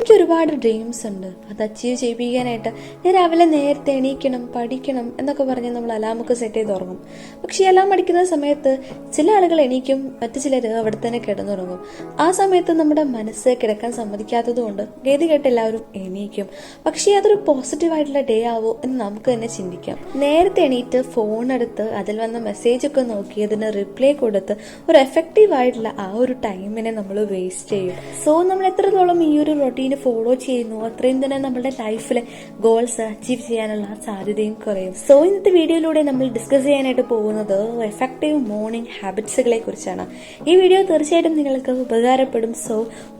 എനിക്ക് ഒരുപാട് ഡ്രീംസ് ഉണ്ട്. അത് അച്ചീവ് ചെയ്യിപ്പിക്കാനായിട്ട് ഞാൻ രാവിലെ നേരത്തെ എണീക്കണം പഠിക്കണം എന്നൊക്കെ പറഞ്ഞ് നമ്മൾ അലാമൊക്കെ സെറ്റ് ചെയ്ത് ഉറങ്ങും. പക്ഷെ അലാം അടിക്കുന്ന സമയത്ത് ചില ആളുകൾ എണീക്കും മറ്റു ചിലർ അവിടെ തന്നെ കിടന്നുറങ്ങും. ആ സമയത്ത് നമ്മുടെ മനസ്സ് കിടക്കാൻ സമ്മതിക്കാത്തത് കൊണ്ട് ഗതി കേട്ട് എല്ലാവരും എണീക്കും. പക്ഷേ അതൊരു പോസിറ്റീവ് ആയിട്ടുള്ള ഡേ ആവോ എന്ന് നമുക്ക് തന്നെ ചിന്തിക്കാം. നേരത്തെ എണീറ്റ് ഫോൺ എടുത്ത് അതിൽ വന്ന മെസ്സേജ് ഒക്കെ നോക്കി അതിന് റിപ്ലൈ കൊടുത്ത് ഒരു എഫക്റ്റീവ് ആയിട്ടുള്ള ആ ഒരു ടൈമിനെ നമ്മൾ വേസ്റ്റ് ചെയ്യും. സോ നമ്മൾ എത്രത്തോളം ഈ ഒരു റൊട്ടീന് ഫോളോ ചെയ്യുന്നു. അത്രയും തന്നെ നമ്മുടെ ലൈഫിൽ ഗോൾസ് അച്ചീവ് ചെയ്യാനുള്ള സാധ്യതയും കുറയും. സോ ഇന്നത്തെ വീഡിയോയിലൂടെ നമ്മൾ ഡിസ്കസ് ചെയ്യാനായിട്ട് പോകുന്നത് എഫക്റ്റീവ് മോർണിംഗ് ഹാബിറ്റ്സുകളെ കുറിച്ചാണ്. ഈ വീഡിയോ തീർച്ചയായിട്ടും നിങ്ങൾക്ക് ഉപകാരപ്പെടും. സോ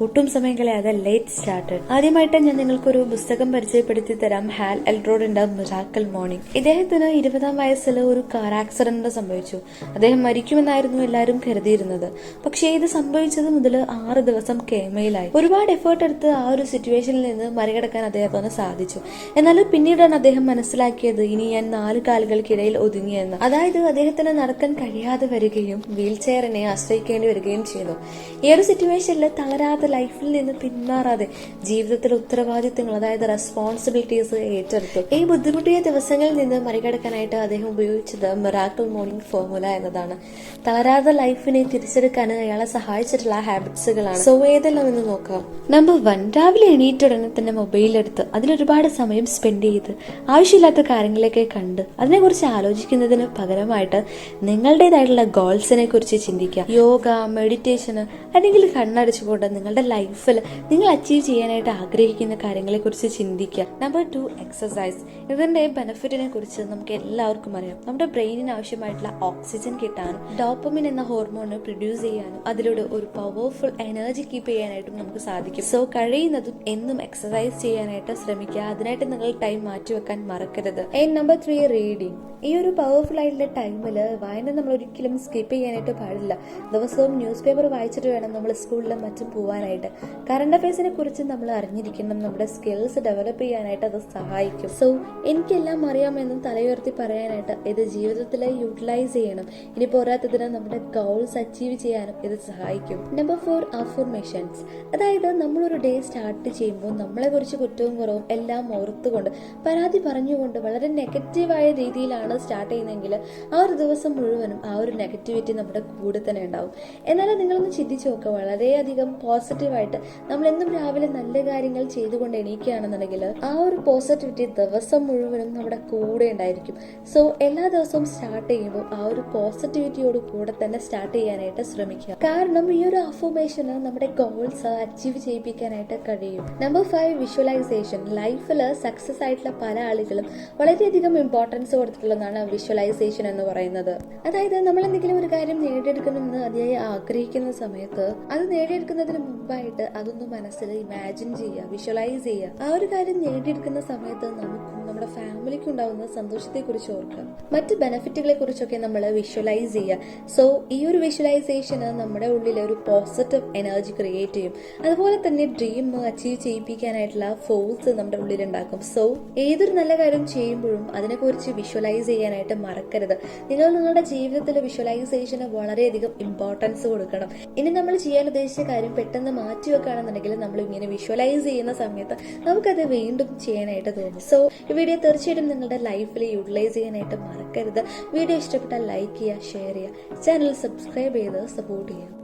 ഒട്ടും സമയം കളയാതെ ലേറ്റ് സ്റ്റാർട്ട് ആദ്യമായിട്ട് ഞാൻ നിങ്ങൾക്കൊരു പുസ്തകം പരിചയപ്പെടുത്തി തരാം. ഹാൽ എൽഡ്രോഡിന്റെ മിറാക്കൽ മോർണിംഗ് ഇദ്ദേഹത്തിന് ഇരുപതാം വയസ്സിൽ ഒരു കാർ ആക്സിഡന്റ് സംഭവിച്ചു. അദ്ദേഹം മരിക്കുമെന്നായിരുന്നു എല്ലാവരും കരുതിയിരുന്നത്. പക്ഷേ ഇത് സംഭവിച്ചത് മുതൽ ആറ് ദിവസം കേമയിലായി. ഒരുപാട് എഫേർട്ട് എടുത്ത് ആ സിറ്റുവേഷനിൽ നിന്ന് മറികടക്കാൻ അദ്ദേഹത്തിന് സാധിച്ചു. എന്നാൽ പിന്നീടാണ് അദ്ദേഹം മനസ്സിലാക്കിയത് ഇനി ഞാൻ നാല് കാലുകൾക്കിടയിൽ ഒതുങ്ങിയെന്ന്. അതായത് അദ്ദേഹത്തിന് നടക്കാൻ കഴിയാതെ വരികയും വീൽ ചെയറിനെ ആശ്രയിക്കേണ്ടി വരികയും ചെയ്തു. ഈ ഒരു സിറ്റുവേഷനിൽ തളരാതെ ലൈഫിൽ നിന്ന് പിന്മാറാതെ ജീവിതത്തിലെ ഉത്തരവാദിത്തങ്ങൾ അതായത് റെസ്പോൺസിബിലിറ്റീസ് ഏറ്റെടുത്തു. ഈ ബുദ്ധിമുട്ടിയ ദിവസങ്ങളിൽ നിന്ന് മറികടക്കാനായിട്ട് അദ്ദേഹം ഉപയോഗിച്ചത് മിറാക്കിൾ മോർണിംഗ് ഫോർമുല എന്നതാണ്. തളരാതെ ലൈഫിനെ തിരിച്ചെടുക്കാൻ അയാളെ സഹായിച്ചിട്ടുള്ള ഹാബിറ്റ്സുകളാണ് സോ ഏതെല്ലാം എന്ന് നോക്കാം. നമ്പർ വൺ രാവിലെ എണീറ്റ ഉടനെ തന്നെ മൊബൈൽ എടുത്ത് അതിലൊരുപാട് സമയം സ്പെൻഡ് ചെയ്ത് ആവശ്യമില്ലാത്ത കാര്യങ്ങളൊക്കെ കണ്ട് അതിനെക്കുറിച്ച് ആലോചിക്കുന്നതിന് പകരമായിട്ട് നിങ്ങളുടേതായിട്ടുള്ള ഗോൾസിനെ കുറിച്ച് ചിന്തിക്കുക. യോഗ മെഡിറ്റേഷൻ അല്ലെങ്കിൽ കണ്ണടച്ചുകൊണ്ട് നിങ്ങളുടെ ലൈഫിൽ നിങ്ങൾ അച്ചീവ് ചെയ്യാനായിട്ട് ആഗ്രഹിക്കുന്ന കാര്യങ്ങളെ കുറിച്ച് ചിന്തിക്കുക. നമ്പർ ടു എക്സസൈസ് ഇതിന്റെ ബെനിഫിറ്റിനെ കുറിച്ച് നമുക്ക് എല്ലാവർക്കും അറിയാം. നമ്മുടെ ബ്രെയിനിന് ആവശ്യമായിട്ടുള്ള ഓക്സിജൻ കിട്ടാനും ഡോപ്പമിൻ എന്ന ഹോർമോൺ പ്രൊഡ്യൂസ് ചെയ്യാനും അതിലൂടെ ഒരു പവർഫുൾ എനർജി കീപ്പ് ചെയ്യാനായിട്ടും നമുക്ക് സാധിക്കും. സോ കഴിയുന്നതും എന്നും എക്സസൈസ് ചെയ്യാനായിട്ട് ശ്രമിക്കുക. അതിനായിട്ട് നിങ്ങൾ ടൈം മാറ്റിവെക്കാൻ മറക്കരുത്. ആൻഡ് നമ്പർ ത്രീ റീഡിങ് ഈ ഒരു പവർഫുൾ ആയിട്ടുള്ള ടൈമിൽ വായന നമ്മൾ ഒരിക്കലും സ്കിപ്പ് ചെയ്യാനായിട്ട് പാടില്ല. ദിവസവും ന്യൂസ് പേപ്പർ വായിച്ചിട്ട് വേണം നമ്മൾ സ്കൂളിലും മറ്റും പോകാനായിട്ട് കറണ്ട് അഫയേഴ്സിനെ കുറിച്ച് നമ്മൾ അറിഞ്ഞിരിക്കണം. നമ്മുടെ സ്കിൽസ് ഡെവലപ്പ് ചെയ്യാനായിട്ട് അത് സഹായിക്കും. സോ എനിക്കെല്ലാം അറിയാമെന്നും തലയുയർത്തി പറയാനായിട്ട് ഇത് ജീവിതത്തിൽ യൂട്ടിലൈസ് ചെയ്യണം. ഇനി പോരാത്തതിന് നമ്മുടെ ഗോൾസ് അച്ചീവ് ചെയ്യാനും ഇത് സഹായിക്കും. നമ്പർ ഫോർ അഫർമേഷൻസ് അതായത് നമ്മളൊരു ഡേ സ്റ്റാർട്ട് ചെയ്യുമ്പോൾ നമ്മളെ കുറിച്ച് കുറ്റവും കുറവും എല്ലാം ഓർത്തുകൊണ്ട് പരാതി പറഞ്ഞുകൊണ്ട് വളരെ നെഗറ്റീവായ രീതിയിലാണ് സ്റ്റാർട്ട് ചെയ്യുന്നതെങ്കിൽ ആ ഒരു ദിവസം മുഴുവനും ആ ഒരു നെഗറ്റിവിറ്റി നമ്മുടെ കൂടെ തന്നെ ഉണ്ടാവും. എന്നാലും നിങ്ങളൊന്ന് ചിന്തിച്ചു നോക്കുക വളരെയധികം പോസിറ്റീവായിട്ട് നമ്മൾ എന്നും രാവിലെ നല്ല കാര്യങ്ങൾ ചെയ്തുകൊണ്ട് എണീക്കുകയാണെന്നുണ്ടെങ്കിൽ ആ ഒരു പോസിറ്റിവിറ്റി ദിവസം മുഴുവനും നമ്മുടെ കൂടെ ഉണ്ടായിരിക്കും. സോ എല്ലാ ദിവസവും സ്റ്റാർട്ട് ചെയ്യുമ്പോൾ ആ ഒരു പോസിറ്റിവിറ്റിയോട് കൂടെ തന്നെ സ്റ്റാർട്ട് ചെയ്യാനായിട്ട് ശ്രമിക്കുക. കാരണം ഈ ഒരു അഫോമേഷന് നമ്മുടെ ഗോൾസ് അച്ചീവ് ചെയ്യിപ്പിക്കാനായിട്ട് കഴിയും. നമ്പർ ഫൈവ് വിഷ്വലൈസേഷൻ ലൈഫിൽ സക്സസ് ആയിട്ടുള്ള പല ആളുകളും വളരെയധികം ഇമ്പോർട്ടൻസ് കൊടുത്തിട്ടുള്ളതാണ് വിഷ്വലൈസേഷൻ എന്ന് പറയുന്നത്. അതായത് നമ്മൾ എന്തെങ്കിലും ഒരു കാര്യം നേടിയെടുക്കണമെന്ന് അതിയായി ആഗ്രഹിക്കുന്ന സമയത്ത് അത് നേടിയെടുക്കുന്നതിന് മുമ്പായിട്ട് അതൊന്ന് മനസ്സിൽ ഇമാജിൻ ചെയ്യുക വിഷ്വലൈസ് ചെയ്യുക. ആ ഒരു കാര്യം നേടിയെടുക്കുന്ന സമയത്ത് നമുക്കും നമ്മുടെ ഫാമിലിക്കും ഉണ്ടാവുന്ന സന്തോഷത്തെ കുറിച്ച് ഓർക്കുക മറ്റ് ബെനിഫിറ്റുകളെ കുറിച്ചൊക്കെ നമ്മൾ വിഷ്വലൈസ് ചെയ്യുക. സോ ഈ ഒരു വിഷ്വലൈസേഷന് നമ്മുടെ ഉള്ളിൽ ഒരു പോസിറ്റീവ് എനർജി ക്രിയേറ്റ് ചെയ്യും. അതുപോലെ തന്നെ ഡ്രീം അച്ചീവ് ചെയ്യിപ്പിക്കാനായിട്ടുള്ള ഫോഴ്സ് നമ്മുടെ ഉള്ളിൽ ഉണ്ടാക്കും സോ ഏതൊരു നല്ല കാര്യം ചെയ്യുമ്പോഴും അതിനെക്കുറിച്ച് വിഷ്വലൈസ് ചെയ്യാനായിട്ട് മറക്കരുത്. നിങ്ങൾ നിങ്ങളുടെ ജീവിതത്തിൽ വിഷ്വലൈസേഷന് വളരെയധികം ഇമ്പോർട്ടൻസ് കൊടുക്കണം. ഇനി നമ്മൾ ചെയ്യാൻ ഉദ്ദേശിച്ച കാര്യം പെട്ടെന്ന് മാറ്റി വെക്കുകയാണെന്നുണ്ടെങ്കിൽ നമ്മൾ ഇങ്ങനെ വിഷ്വലൈസ് ചെയ്യുന്ന സമയത്ത് നമുക്കത് വീണ്ടും ചെയ്യാനായിട്ട് തോന്നും. സോ ഈ വീഡിയോ തീർച്ചയായിട്ടും നിങ്ങളുടെ ലൈഫിൽ യൂട്ടിലൈസ് ചെയ്യാനായിട്ട് മറക്കരുത്. വീഡിയോ ഇഷ്ടപ്പെട്ടാൽ ലൈക്ക് ചെയ്യുക ഷെയർ ചെയ്യുക. ചാനൽ സബ്സ്ക്രൈബ് ചെയ്ത് സപ്പോർട്ട് ചെയ്യുക.